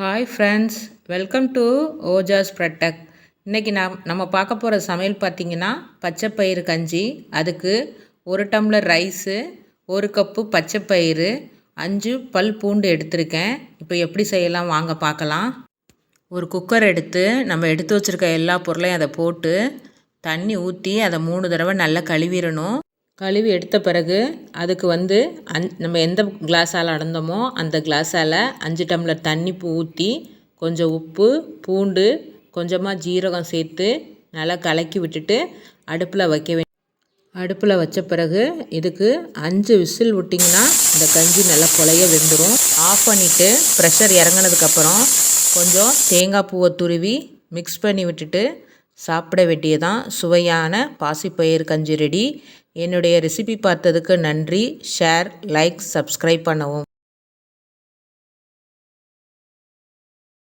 Hi friends welcome to Ojas ப்ரட்டக் இன்றைக்கி நாம் நம்ம பார்க்க போகிற சமையல் பார்த்திங்கன்னா பச்சைப்பயிறு கஞ்சி அதுக்கு ஒரு டம்ளர் ரைஸு ஒரு கப்பு பச்சைப்பயிறு அஞ்சு பல் பூண்டு எடுத்திருக்கேன். இப்போ எப்படி செய்யலாம்? வாங்க பார்க்கலாம். ஒரு குக்கர் எடுத்து நம்ம எடுத்து வச்சுருக்க எல்லா பொருளையும் அதை போட்டு தண்ணி ஊற்றி அதை மூணு தடவை நல்லா கழுவிடணும். கழுவி எடுத்த பிறகு அதுக்கு வந்து அந் நம்ம எந்த கிளாஸால் அடந்தோமோ அந்த கிளாஸால் அஞ்சு டம்ளர் தண்ணி ஊற்றி கொஞ்சம் உப்பு பூண்டு கொஞ்சமாக ஜீரகம் சேர்த்து நல்லா கலக்கி விட்டுட்டு அடுப்பில் வைக்க வே அடுப்பில் வச்ச பிறகு இதுக்கு அஞ்சு விசில் விட்டிங்கன்னா இந்த கஞ்சி நல்லா குலைய வெந்துடும் ஆஃப் பண்ணிவிட்டு ப்ரெஷர் இறங்கினதுக்கப்புறம் கொஞ்சம் தேங்காய் பூவை துருவி மிக்ஸ் பண்ணி விட்டுட்டு சாப்பிட வேண்டியதான் சுவையான பாசிப்பயிர் கஞ்சி ரெடி. என்னுடைய ரெசிபி பார்த்ததுக்கு நன்றி. ஷேர் லைக் சப்ஸ்கிரைப் பண்ணவும்.